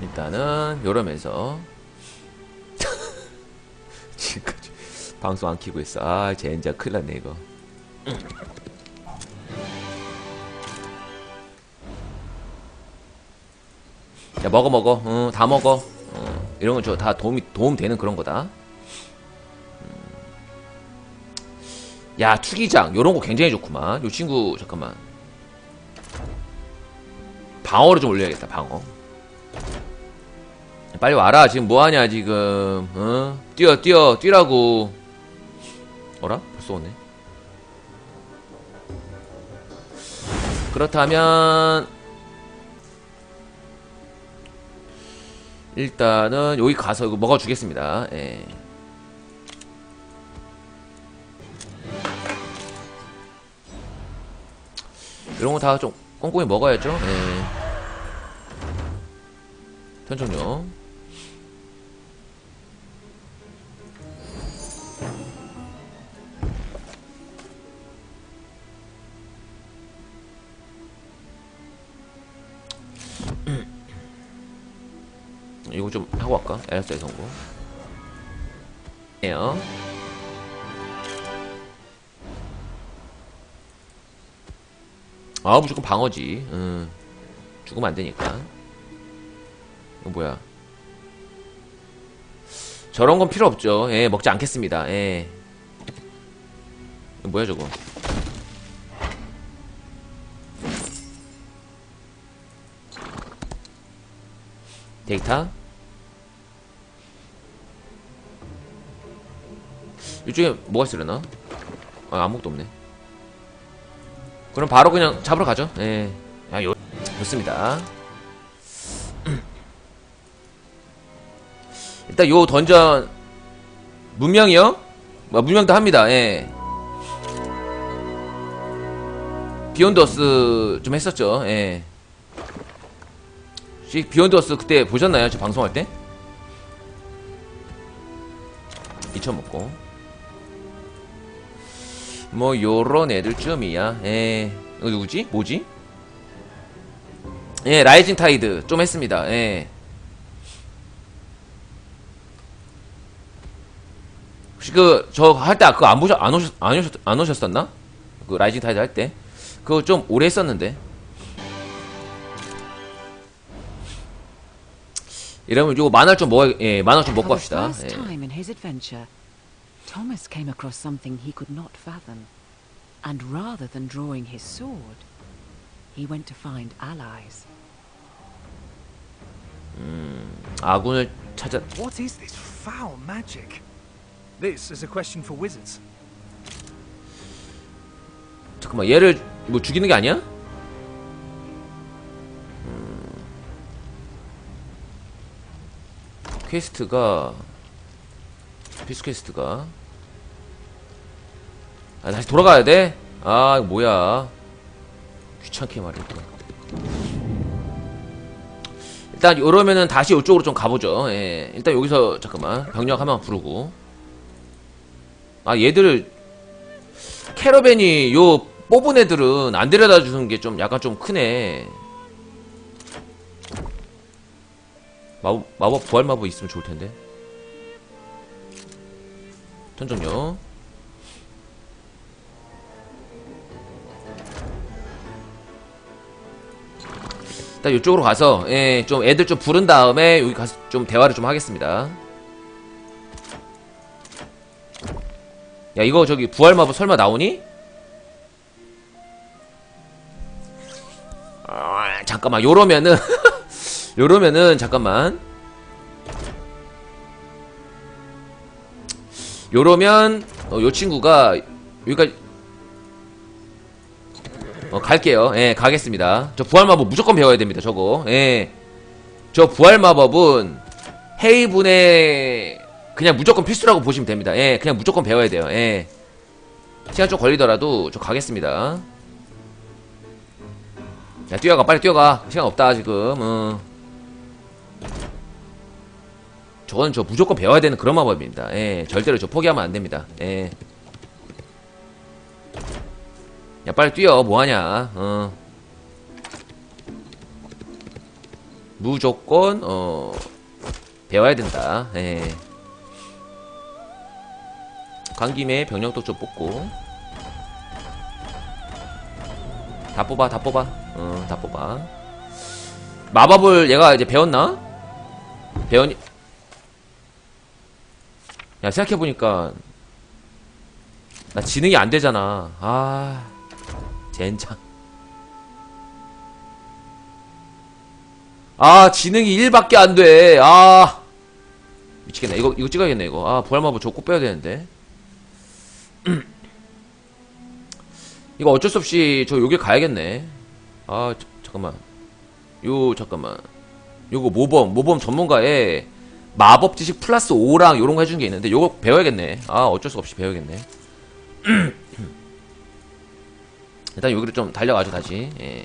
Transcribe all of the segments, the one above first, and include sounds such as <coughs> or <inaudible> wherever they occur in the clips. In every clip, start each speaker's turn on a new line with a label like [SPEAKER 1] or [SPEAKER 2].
[SPEAKER 1] 일단은 요러면서 <laughs> 지금까지 방송 안 키고 있어. 아, 젠장 큰일 났네 이거. 야 먹어 먹어. 응, 다 먹어. 어, 이런 건 저 다 도움이 도움 되는 그런 거다. 음. 야 투기장 요런 거 굉장히 좋구만. 요 친구 잠깐만. 방어를 좀 올려야겠다 방어. 빨리 와라 지금 뭐하냐 지금 어? 뛰어 뛰어 뛰라고 어라? 벌써 오네 그렇다면 일단은 여기 가서 이거 먹어주겠습니다 예. 이런 거 다 좀 꼼꼼히 먹어야죠 예. 편종용 좀 하고 갈까? LSI 성공. 예요. 아 무조건 방어지. 응. 죽으면 안 되니까. 이거 뭐야? 저런 건 필요 없죠. 예, 먹지 않겠습니다. 예. 뭐야 저거? 데이터 이쪽에 뭐가 있으려나? 아 아무것도 없네 그럼 바로 그냥 잡으러 가죠 예. 야, 요, 좋습니다 <clears throat> 일단 요 던전 문명이요? 뭐 문명도 합니다 예. 비욘더스 좀 했었죠 예. 비욘더스 그때 보셨나요? 저 방송할 때? 2천 먹고 뭐 요런 애들쯤이야. 예. 이거 누구지? 뭐지? 예 라이징 타이드. 좀 했습니다. 예. 혹시 그 저 할 때 그거 안 보셨 안 오셨 안 오셨 안 오셨었나? 그 라이징 타이드 할 때? 그거 좀 오래 했었는데. 이러면 요거 만화 좀 먹어 예 만화 좀 먹고 합시다. 예.
[SPEAKER 2] Thomas came across something he could not fathom. And rather than drawing his sword, he went to find allies.
[SPEAKER 1] 아군을 찾아
[SPEAKER 3] What is this foul magic? This is a question for wizards.
[SPEAKER 1] 잠깐만 얘를 뭐 죽이는 게 아니야? 음. 퀘스트가 필수 퀘스트가 아 다시 돌아가야 돼? 아 이거 뭐야 귀찮게 말이야 또. 일단 이러면은 다시 이쪽으로 좀 가보죠 예 일단 여기서 잠깐만 병력 한명 부르고 아 얘들을 캐러밴이 요 뽑은 애들은 안 데려다 주는 게 좀 약간 좀 크네. 마법, 마법 부활 마법 있으면 좋을 텐데. 턴정요. 일단 이쪽으로 가서 예, 좀 애들 좀 부른 다음에 여기 가서 좀 대화를 좀 하겠습니다. 야 이거 저기 부활 마법 설마 나오니? 아, 잠깐만 요러면은 <laughs> 요러면은 잠깐만 요러면 어, 요 친구가 여기까지 어, 갈게요. 예 가겠습니다. 저 부활 마법 무조건 배워야 됩니다 저거. 예 저 부활 마법은 헤이분의 그냥 무조건 필수라고 보시면 됩니다. 예 그냥 무조건 배워야 돼요. 예. 시간 좀 걸리더라도 저 가겠습니다. 야 뛰어가 빨리 뛰어가. 시간 없다 지금. 어. 저거는 저 무조건 배워야 되는 그런 마법입니다 예 절대로 저 포기하면 안 됩니다 예. 야 빨리 뛰어 뭐하냐 어. 무조건 어 배워야 된다. 예. 간 김에 병력도 좀 뽑고 다 뽑아 다 뽑아 어 다 뽑아 마법을 얘가 이제 배웠나? 배웠니? 야 생각해보니까 나 지능이 안 되잖아. 아 젠장. 아 지능이 1밖에 안돼아 미치겠네. 이거 이거 찍어야겠네 이거. 아 부활마법 저거 꼭 빼야 되는데. <clears throat> 이거 어쩔 수 없이 저 여길 가야겠네. 아 자- 잠깐만. 요 잠깐만. 요거 모범 모범 전문가에 마법 지식 플러스 5랑 요런 거 해주는 게 있는데 요거 배워야겠네 아 어쩔 수 없이 배워야겠네 <clears throat> 일단 여기로 좀 달려가죠 다시 예.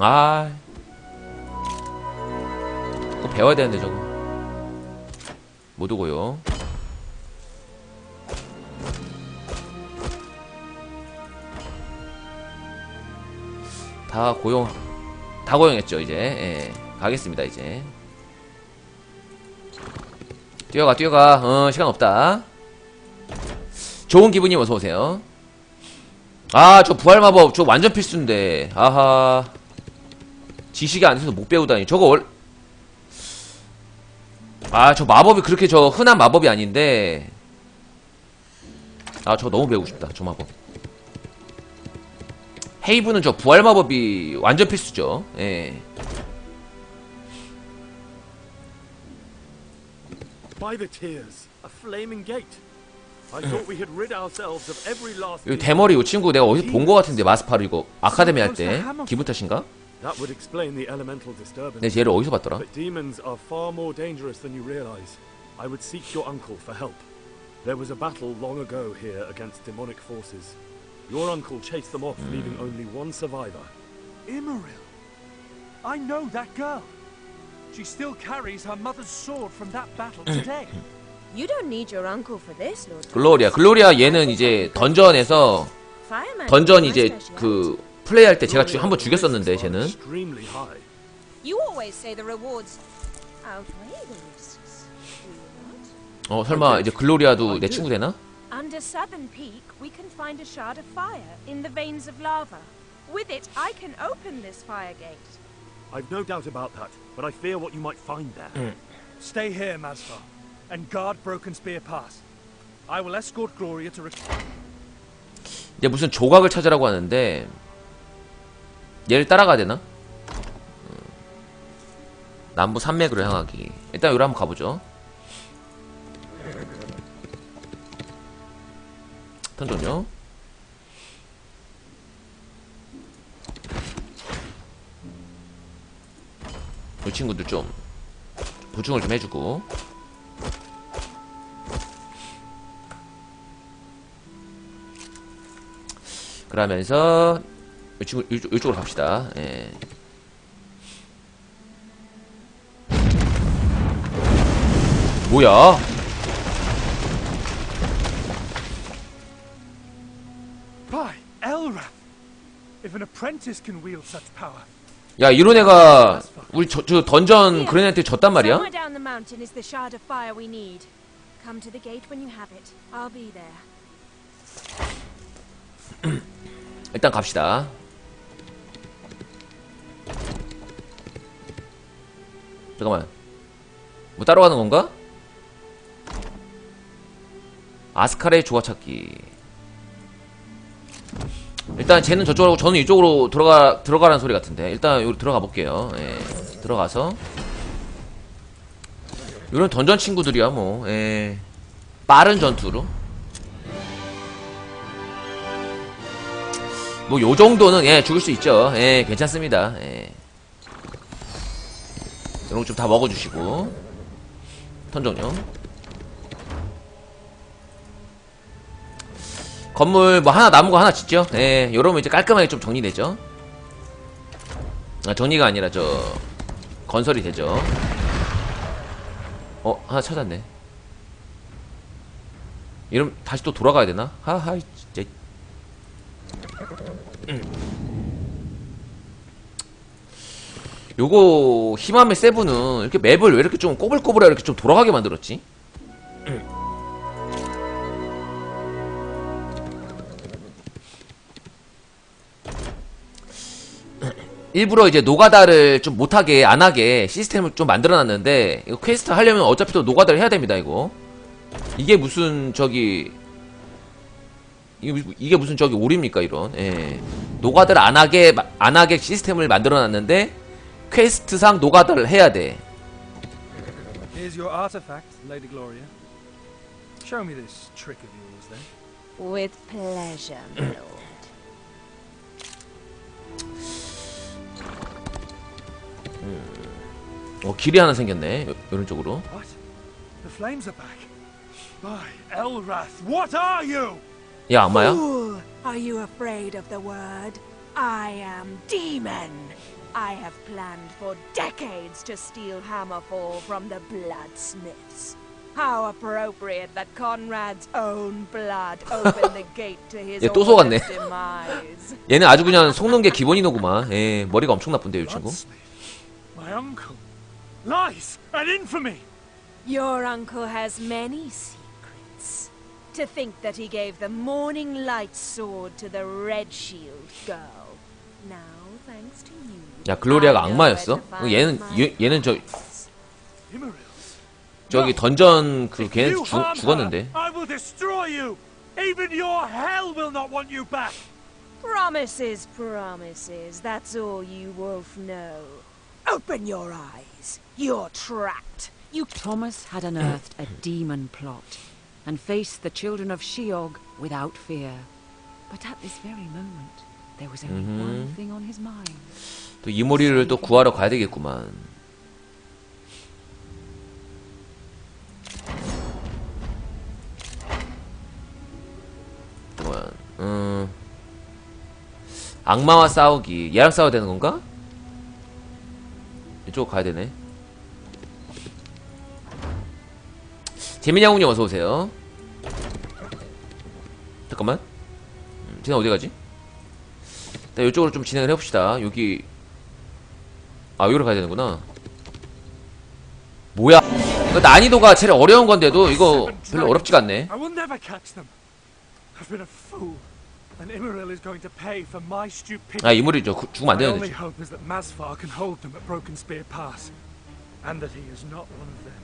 [SPEAKER 1] 아. 꼭 배워야 되는데 저거. 못 오고요. 다 고용, 다 고용했죠 이제. 예. 가겠습니다 이제. 뛰어가 뛰어가. 어 시간 없다. 좋은 기분님 어서 오세요. 아, 저 부활 마법 저 완전 필수인데. 아하. 지식이 안 돼서 못 배우다니. 저거 월 아, 저 마법이 그렇게 저 흔한 마법이 아닌데. 아, 저 너무 배우고 싶다. 저 마법. 헤이브는 저 부활 마법이 완전 필수죠. 예. 이. 대머리 이 친구 내가 어디서 본거 같은데 마스파르 이거 아카데미 할 때 기분 탓인가? 내 쟤를 어디서 봤더라?
[SPEAKER 4] But demons are far more dangerous than you realize. I would seek your uncle for help. There was a battle long ago here against demonic forces. Your uncle chased them off, leaving only one survivor.
[SPEAKER 3] Immeril. I know that girl. She still carries her mother's sword from that battle today.
[SPEAKER 5] You don't need your uncle for this, Lord.
[SPEAKER 1] 글로리아 글로리아 얘는 이제 던전에서
[SPEAKER 5] Fireman
[SPEAKER 1] 던전 이제. 그 플레이할 때 제가 주- 한번 죽였었는데 쟤는
[SPEAKER 4] extremely high.
[SPEAKER 5] You always say the rewards outweigh the risks.
[SPEAKER 1] 어 설마 이제 글로리아도 내 친구 되나?
[SPEAKER 5] Under Southern Peak, we can find a shard of fire in the veins of lava. With it, I can open this fire gate.
[SPEAKER 4] I've no doubt about that, but I fear what you might find there.
[SPEAKER 3] Stay here, Masvar, and guard Broken Spear Pass. I will escort Gloria to.
[SPEAKER 1] 이제 무슨 조각을 찾으라고 하는데 얘를 따라가야 되나? 음. 남부 산맥으로 향하기 일단 여기로 한번 가보죠 던전요 이 친구들 좀 보충을 좀 해주고 그러면서 이쪽, 이쪽, 이쪽으로 갑시다. 예. 뭐야? 야 이런 애가 우리 저, 저 던전 그런 애한테 졌단 말이야?
[SPEAKER 5] Somewhere down the mountain is the shard of fire we need. Come to the gate when you have it. I'll be there.
[SPEAKER 1] 일단 갑시다. 잠깐만. 뭐 따로 가는 건가? 아스카레 조화 찾기. 일단 쟤는 저쪽으로 저는 이쪽으로 들어가 들어가라는 소리 같은데 일단 여기 들어가 볼게요. 예. 들어가서 이런 던전 친구들이야 뭐. 예. 빠른 전투로. 뭐 요 정도는 예 죽을 수 있죠. 예 괜찮습니다. 예. 이런 거 좀 다 먹어주시고 턴정령. 건물 뭐 하나 남은 거 하나 짓죠. 예, 요러면 이제 깔끔하게 좀 정리되죠. 아, 정리가 아니라 저 건설이 되죠. 어 하나 찾았네. 이러면 다시 또 돌아가야 되나? 하하 진짜. 요거 히마메 세븐은 이렇게 맵을 왜 이렇게 좀 꼬불꼬불하게 이렇게 좀 돌아가게 만들었지? 일부러 이제 노가다를 좀 못하게 안 하게 시스템을 좀 만들어놨는데 이거 퀘스트 하려면 어차피 또 노가다를 해야 됩니다 이거 이게 무슨 저기 이게, 무- 무슨 저기 오립니까 이런 예. 노가다를 안 하게 마- 안 하게 시스템을 만들어놨는데 퀘스트상 노가다를 해야 돼
[SPEAKER 3] Here's your artifact, Lady Gloria. Show me this trick of yours, then.
[SPEAKER 5] With pleasure, my lord. <clears throat>
[SPEAKER 1] 어 길이 하나 생겼네 요, 요런 쪽으로
[SPEAKER 3] What? The flames are back. By Elrath, what are you?
[SPEAKER 1] 야 악마야?
[SPEAKER 5] Are you afraid of the word? I am demon. I have planned for decades to steal Hammerfall from the bloodsmiths. How appropriate that Conrad's own blood opened the gate to his
[SPEAKER 1] 얘또 속았네.
[SPEAKER 5] demise.
[SPEAKER 1] 얘는 아주 그냥 속는 게 기본이노구만 예 머리가 엄청 나쁜데 이 친구.
[SPEAKER 3] My uncle. Lies and infamy.
[SPEAKER 5] Your uncle has many secrets. To think that he gave the Morning Light sword to the Red Shield girl. Now, thanks to you.
[SPEAKER 1] 야 글로리아가
[SPEAKER 5] I know
[SPEAKER 1] 악마였어?
[SPEAKER 5] where to find
[SPEAKER 1] 얘는
[SPEAKER 5] my
[SPEAKER 1] 얘, 얘는 저
[SPEAKER 3] Immerils.
[SPEAKER 1] 저기 던전 그
[SPEAKER 3] If
[SPEAKER 1] 걔는
[SPEAKER 3] you
[SPEAKER 1] 죽,
[SPEAKER 3] harm
[SPEAKER 1] 죽었는데
[SPEAKER 3] her, I will destroy you. Even your hell will not want you back.
[SPEAKER 5] Promises, promises. That's all you wolf know. Open your eyes. You're trapped. You
[SPEAKER 2] Thomas had unearthed a demon plot and faced the children of Sheog without fear. But at this very moment, there was only one thing on his mind.
[SPEAKER 1] 또 이모리를 또 구하러 가야 되겠구만 잠깐만 음 악마와 싸우기 얘랑 싸워야 되는 건가? 이쪽 가야 되네. 재민양훈님 어서 오세요. 잠깐만. 음, 쟤는 어디 가지? 일단 이쪽으로 좀 진행을 해봅시다. 여기 아 여기로 가야 되는구나. 뭐야? 이거 난이도가 제일 어려운 건데도 이거 별로 어렵지가 않네.
[SPEAKER 3] And Immeril is going to pay for my stupidity.
[SPEAKER 1] 아 이물이 저 구- 죽으면 안
[SPEAKER 3] My
[SPEAKER 1] 되는데
[SPEAKER 3] hope is that Masfar can hold them at Broken Spear Pass. And that he is not one of them.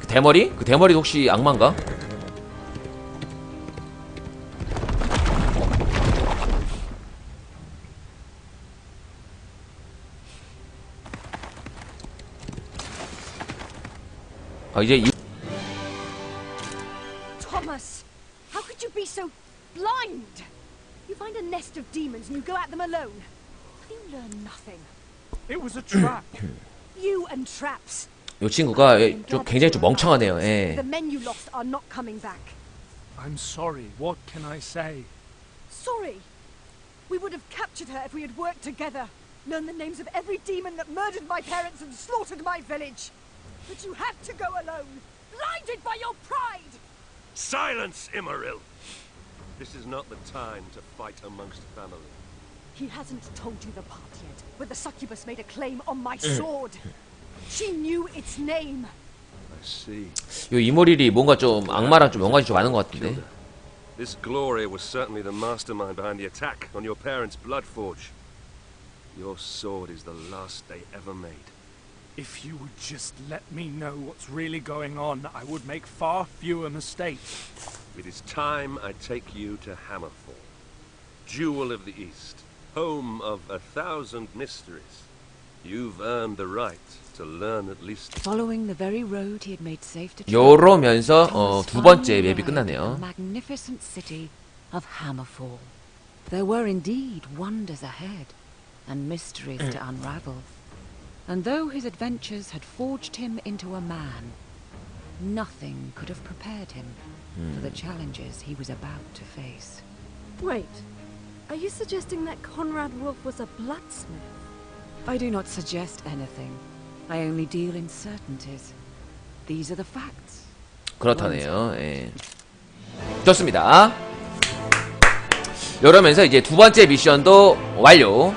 [SPEAKER 1] 그 대머리? 그 대머리 혹시 악마인가? 아 이제 이
[SPEAKER 6] Thomas! How could you be so blind? You find a nest of demons and you go at them alone. You learn nothing.
[SPEAKER 3] It was a trap. <coughs>
[SPEAKER 6] You and traps.
[SPEAKER 1] 요 친구가 예, 좀 굉장히 좀 멍청하네요. 예.
[SPEAKER 6] The men you lost are not coming back.
[SPEAKER 3] I'm sorry. What can I say?
[SPEAKER 6] Sorry. We would have captured her if we had worked together. Known the names of every demon that murdered my parents and slaughtered my village. But you had to go alone. Blinded by your pride!
[SPEAKER 7] Silence, Immeril! This is not the time to fight amongst family.
[SPEAKER 6] He hasn't told you the part yet, where the succubus made a claim on my sword. She knew its name.
[SPEAKER 7] I see.
[SPEAKER 1] 요 이모릴이 뭔가 좀 악마랑 좀 연관이 좀 많은 것 같은데.
[SPEAKER 7] Kilda. This Gloria was certainly the mastermind behind the attack on your parents' blood forge. Your sword is the last they ever made.
[SPEAKER 3] If you would just let me know what's really going on, I would make far fewer mistakes.
[SPEAKER 7] It is time I take you to Hammerfall, Jewel of the East, home of a thousand mysteries. You've earned the right to learn at least
[SPEAKER 2] Following the very road he had made safe to travel,
[SPEAKER 1] 요러면서 어,
[SPEAKER 2] Thomas
[SPEAKER 1] 두 번째
[SPEAKER 2] finally
[SPEAKER 1] 맵이
[SPEAKER 2] arrived at
[SPEAKER 1] 끝나네요.
[SPEAKER 2] The magnificent city of Hammerfall. There were indeed wonders ahead, and mysteries to unravel. And though his adventures had forged him into a man, nothing could have prepared him for the challenges he was about to face.
[SPEAKER 6] Wait. Are you suggesting that Conrad Wolf was a bloodsmith?
[SPEAKER 2] I do not suggest anything. I only deal in certainties. These are the facts.
[SPEAKER 1] 그렇다네요. 예. 좋습니다. 이러면서 이제 두 번째 미션도 완료